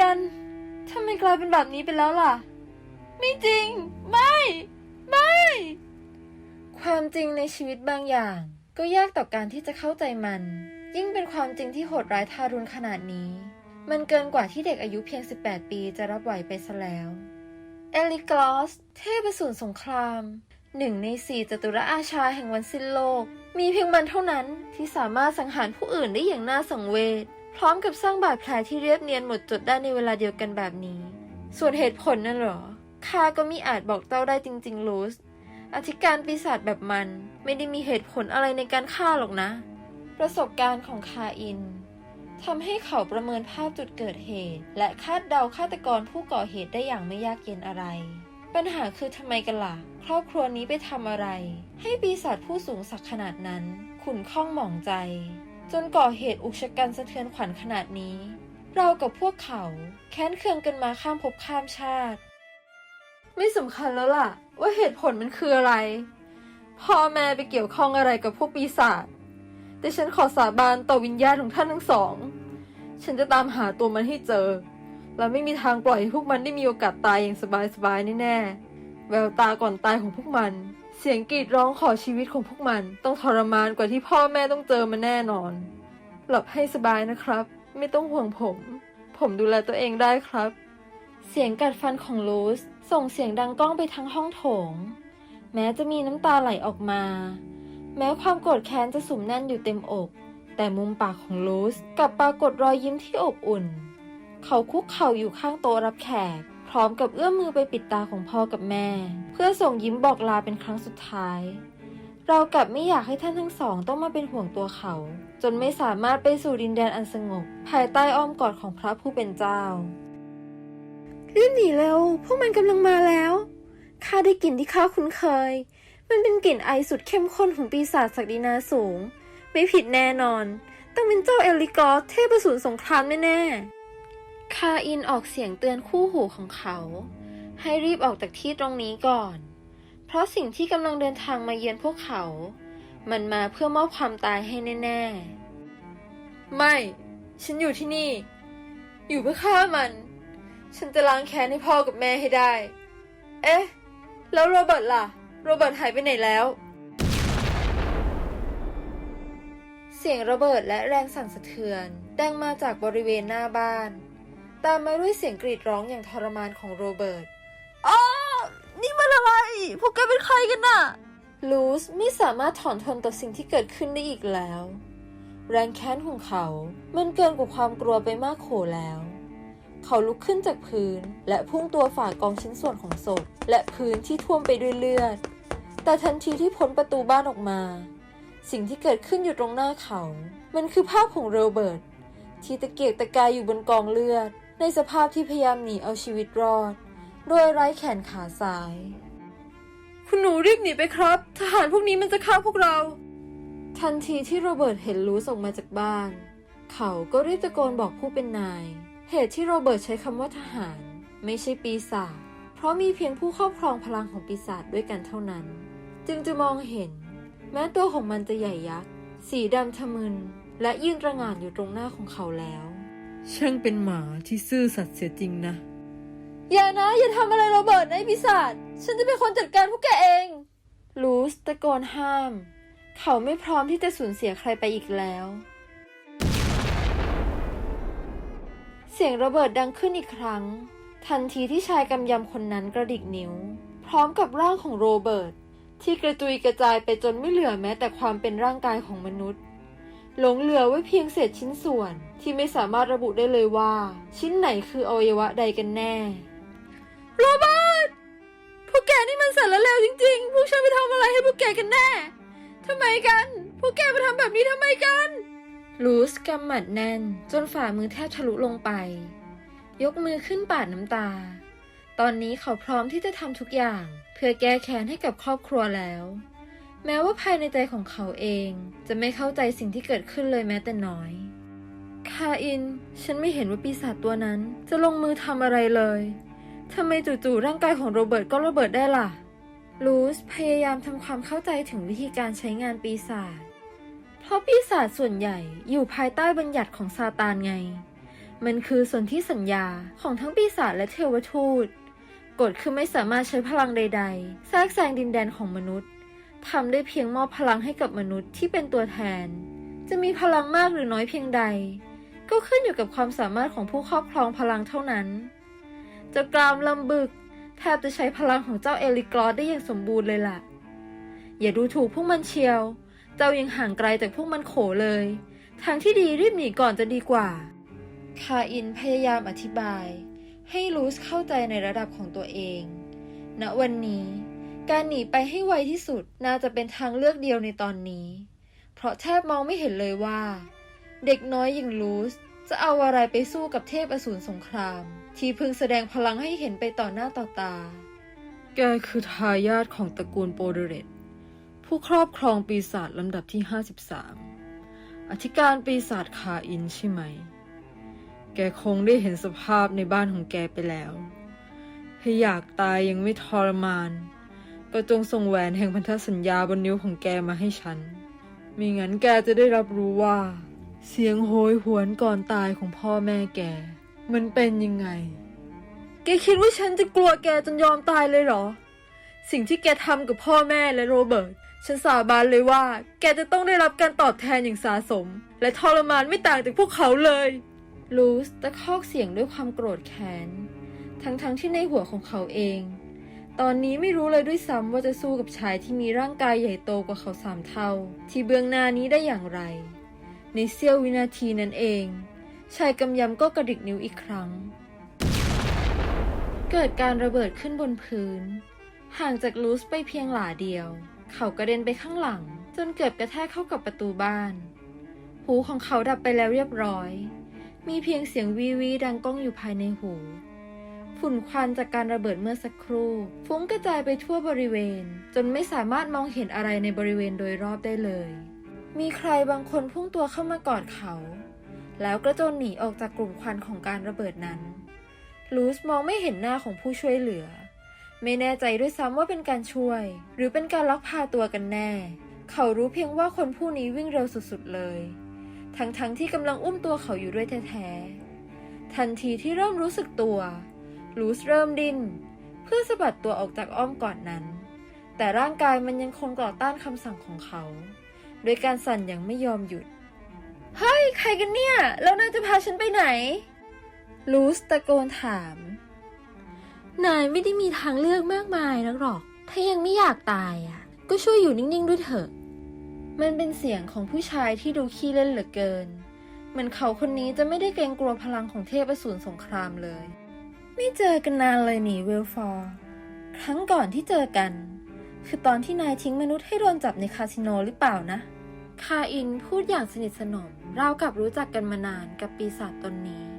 กันทำไมกลายเป็นแบบนี้ไปแล้วล่ะ ไม่จริง ไม่ ไม่ ความจริงในชีวิตบางอย่าง ก็ยากต่อการที่จะเข้าใจมัน ยิ่งเป็นความจริงที่โหดร้ายทารุณขนาดนี้ มันเกินกว่าที่เด็กอายุเพียง 18 ปีจะรับไหวไปซะแล้วเอลิกลอส เทพสูรสงคราม หนึ่งในสี่จตุรอาชาแห่งวันสิ้นโลก มีเพียงมันเท่านั้นที่สามารถสังหารผู้อื่นได้อย่างน่าสังเวช พร้อมกับสร้างบาดแผลที่เรียบเนียนหมดจดได้ในเวลาเดียวกันแบบนี้ ส่วนเหตุผลนั่นหรอข้าก็มิอาจบอกเจ้าได้จริงๆลูสอธิการปีศาจแบบมันไม่ได้มีเหตุผลอะไรในการฆ่าหรอกนะ ประสบการณ์ของคาอินทำให้เขาประเมินภาพจุดเกิดเหตุ และคาดเดาฆาตกรผู้ก่อเหตุได้อย่างไม่ยากเย็นอะไร ปัญหาคือทำไมกันล่ะ ครอบครัวนี้ไปทำอะไร ให้ปีศาจผู้สูงศักดิ์ขนาดนั้น ขุนข้องหมองใจ จนก่อเหตุอุกชะกันสะเทือนขวัญขนาดนี้ เรากับพวกเขาแค้นเคืองกันมาข้ามภพข้ามชาติ ไม่สำคัญแล้วล่ะ ว่าเหตุผลมันคืออะไร พ่อแม่ไปเกี่ยวข้องอะไรกับพวกปีศาจแต่ฉันขอสาบานต่อวิญญาณของท่านทั้งสอง ฉันจะตามหาตัวมันให้เจอ และไม่มีทางปล่อยให้พวกมันได้มีโอกาสตายอย่างสบายๆแน่ๆแววตาก่อนตายของพวกมัน เสียงกรีดร้องขอชีวิตของพวกมัน ต้องทรมานกว่าที่พ่อแม่ต้องเจอมาแน่นอน หลับให้สบายนะครับ ไม่ต้องห่วงผม ผมดูแลตัวเองได้ครับ เสียงกัดฟันของลูสส่งเสียงดังก้องไปทั้งห้องโถง แม้จะมีน้ำตาไหลออกมา แม้ความโกรธแค้นจะสุมแน่นอยู่เต็มอก แต่มุมปากของลูสกลับปรากฏรอยยิ้มที่อบอุ่น เขาคุกเข่าอยู่ข้างโต๊ะรับแขก พร้อมกับเอื้อมมือไปปิดตาของพ่อกับแม่ เพื่อส่งยิ้มบอกลาเป็นครั้งสุดท้าย เรากลับไม่อยากให้ท่านทั้งสองต้องมาเป็นห่วงตัวเขา จนไม่สามารถไปสู่ดินแดนอันสงบ ภายใต้อ้อมกอดของพระผู้เป็นเจ้ารีบหนีเร็ว พวกมันกำลังมาแล้วข้าได้กลิ่นที่ข้าคุ้นเคย มันเป็นกลิ่นไอสุดเข้มข้นของปีศาจศักดินาสูง ไม่ผิดแน่นอน ต้องเป็นเจ้าเอลิกอสเทพสูรสงครามแน่ๆ คาอินออกเสียงเตือนคู่หูของเขา ให้รีบออกจากที่ตรงนี้ก่อน เพราะสิ่งที่กำลังเดินทางมาเยือนพวกเขา มันมาเพื่อมอบความตายให้แน่ ๆ ไม่ ฉันอยู่ที่นี่ อยู่เพื่อฆ่ามัน ฉันจะล้างแค้นให้พ่อกับแม่ให้ได้ เอ๊ะ แล้วโรเบิร์ตล่ะ โรเบิร์ตหายไปไหนแล้ว เสียงระเบิดและแรงสั่นสะเทือน ดังมาจากบริเวณหน้าบ้าน ตามมาด้วยเสียงกรีดร้องอย่างทรมานของโรเบิร์ตอ้านี่มันอะไร พวกแกเป็นใครกันน่ะ ลูสไม่สามารถถอนทนต่อสิ่งที่เกิดขึ้นได้อีกแล้ว แรงแค้นของเขามันเกินกว่าความกลัวไปมากโขแล้ว เขาลุกขึ้นจากพื้นและพุ่งตัวฝ่ากองชิ้นส่วนของศพ และพื้นที่ท่วมไปด้วยเลือด แต่ทันทีที่พ้นประตูบ้านออกมา สิ่งที่เกิดขึ้นอยู่ตรงหน้าเขา มันคือภาพของโรเบิร์ตที่ตะเกียกตะกายอยู่บนกองเลือด ในสภาพที่พยายามหนีเอาชีวิตรอด โดยไร้แขนขาซ้าย คุณหนูรีบหนีไปครับ ทหารพวกนี้มันจะฆ่าพวกเรา ทันทีที่โรเบิร์ตเห็นลูสออกมาจากบ้าน เขาก็รีบตะโกนบอกผู้เป็นนาย เหตุที่โรเบิร์ตใช้คำว่าทหาร ไม่ใช่ปีศาจเพราะมีเพียงผู้ครอบครองพลังของปีศาจด้วยกันเท่านั้น จึงจะมองเห็น แม้ตัวของมันจะใหญ่ยักษ์สีดำทะมึนและยืนระหง่านอยู่ตรงหน้าของเขาแล้ว ช่างเป็นหมาที่ซื่อสัตย์เสียจริงนะ อย่านะ อย่าทำอะไรโรเบิร์ตนะไอ้ปีศาจฉันจะเป็นคนจัดการพวกแกเอง ลูสตะโกนห้าม เขาไม่พร้อมที่จะสูญเสียใครไปอีกแล้ว เสียงระเบิดดังขึ้นอีกครั้ง ทันทีที่ชายกำยำคนนั้นกระดิกนิ้ว พร้อมกับร่างของโรเบิร์ตที่กระจุยกระจายไปจนไม่เหลือแม้แต่ความเป็นร่างกายของมนุษย์ หลงเหลือไว้เพียงเศษชิ้นส่วนที่ไม่สามารถระบุได้เลยว่า ชิ้นไหนคืออวัยวะใดกันแน่ โรเบิร์ต พวกแกนี่มันสารเลวจริงๆ พวกฉันไปทำอะไรให้พวกแกกันแน่ ทำไมกัน พวกแกมาทำแบบนี้ทำไมกัน ลูสกำหมัดแน่น จนฝ่ามือแทบทะลุลงไป ยกมือขึ้นปาดน้ำตา ตอนนี้เขาพร้อมที่จะทำทุกอย่าง เพื่อแก้แค้นให้กับครอบครัวแล้ว แม้ว่าภายในใจของเขาเองจะไม่เข้าใจสิ่งที่เกิดขึ้นเลยแม้แต่น้อย คาอิน ฉันไม่เห็นว่าปีศาจตัวนั้นจะลงมือทำอะไรเลยทำไมจู่ๆร่างกายของโรเบิร์ตก็ระเบิดได้ล่ะ ลูสพยายามทำความเข้าใจถึงวิธีการใช้งานปีศาจ เพราะปีศาจส่วนใหญ่อยู่ภายใต้บัญญัติของซาตานไง มันคือส่วนที่สัญญาของทั้งปีศาจและเทวทูต กฎคือไม่สามารถใช้พลังใด ๆ แทรกแซงดินแดนของมนุษย์ ทำได้เพียงมอบพลังให้กับมนุษย์ที่เป็นตัวแทน จะมีพลังมากหรือน้อยเพียงใด ก็ขึ้นอยู่กับความสามารถของผู้ครอบครองพลังเท่านั้นเจ้ากรามลำบึกแทบจะใช้พลังของเจ้าเอลิกรอสได้อย่างสมบูรณ์เลยล่ะ อย่าดูถูกพวกมันเชียว เจ้ายังห่างไกลจากพวกมันโขเลย ทางที่ดีรีบหนีก่อนจะดีกว่า คาอินพยายามอธิบาย ให้ลูสเข้าใจในระดับของตัวเองณวันนี้ การหนีไปให้ไวที่สุดน่าจะเป็นทางเลือกเดียวในตอนนี้ เพราะแทบมองไม่เห็นเลยว่า เด็กน้อยอย่างลูสจะเอาอะไรไปสู้กับเทพอสูรสงคราม ที่เพึงแสดงพลังให้เห็นไปต่อหน้าต่อตา แกคือทายาทของตระกูลโปเดเรตผู้ครอบครองปีศาจลำดับที่ 53 อธิการปีศาจคาอินใช่ไหม แกคงได้เห็นสภาพในบ้านของแกไปแล้วถ้าอยากตายยังไม่ทรมาน ก็จงส่งแหวนแห่งพันธสัญญาบนนิ้วของแกมาให้ฉัน มิงั้นแกจะได้รับรู้ว่า เสียงโหยหวนก่อนตายของพ่อแม่แก มันเป็นยังไง แกคิดว่าฉันจะกลัวแกจนยอมตายเลยเหรอ สิ่งที่แกทำกับพ่อแม่และโรเบิร์ต ฉันสาบานเลยว่า แกจะต้องได้รับการตอบแทนอย่างสาสม และทรมานไม่ต่างจากพวกเขาเลย ลูสตะคอกเสียงด้วยความโกรธแค้น ทั้งๆทที่ในหัวของเขาเอง ตอนนี้ไม่รู้เลยด้วยซ้ำว่าจะสู้กับชายที่มีร่างกายใหญ่โตกว่าเขาสามเท่า ที่เบื้องหน้านี้ได้อย่างไร ในเสี้ยววินาทีนั้นเอง ชายกำยำก็กระดิกนิ้วอีกครั้ง เกิดการระเบิดขึ้นบนพื้น ห่างจากลูสไปเพียงหลาเดียว เขากระเด็นไปข้างหลัง จนเกือบกระแทกเข้ากับประตูบ้าน หูของเขาดับไปแล้วเรียบร้อย มีเพียงเสียงวีวีดังก้องอยู่ภายในหู ฝุ่นควันจากการระเบิดเมื่อสักครู่ ฟุ้งกระจายไปทั่วบริเวณ จนไม่สามารถมองเห็นอะไรในบริเวณโดยรอบได้เลย มีใครบางคนพุ่งตัวเข้ามากอดเขา แล้วกระโจนหนีออกจากกลุ่มควันของการระเบิดนั้น ลูสมองไม่เห็นหน้าของผู้ช่วยเหลือ ไม่แน่ใจด้วยซ้ำว่าเป็นการช่วย หรือเป็นการลักพาตัวกันแน่ เขารู้เพียงว่าคนผู้นี้วิ่งเร็วสุดๆเลย ทั้งๆทที่กำลังอุ้มตัวเขาอยู่ด้วยแท้ๆทันทีที่เริ่มรู้สึกตัว ลูสเริ่มดิ้นเพื่อสะบัดตัวออกจากอ้อมกอดนั้น แต่ร่างกายมันยังคงต่อต้านคำสั่งของเขา โดยการสั่นอย่างไม่ยอมหยุด เฮ้ย ใครกันเนี่ย แล้วนายจะพาฉันไปไหน ลูสตะโกนถาม นายไม่ได้มีทางเลือกมากมายนักหรอก ถ้ายังไม่อยากตายอะ ก็ช่วยอยู่นิ่งๆด้วยเถอะ มันเป็นเสียงของผู้ชายที่ดูขี้เล่นเหลือเกิน เหมือนเขาคนนี้จะไม่ได้เกรงกลัวพลังของเทพอสูรสงครามเลย ไม่เจอกันนานเลยนี่เวลฟอร์ครั้งก่อนที่เจอกัน คือตอนที่นายทิ้งมนุษย์ให้โดนจับในคาสิโนหรือเปล่านะ คาอินพูดอย่างสนิทสนมราวกับรู้จักกันมานานกับปีศาจตนนี้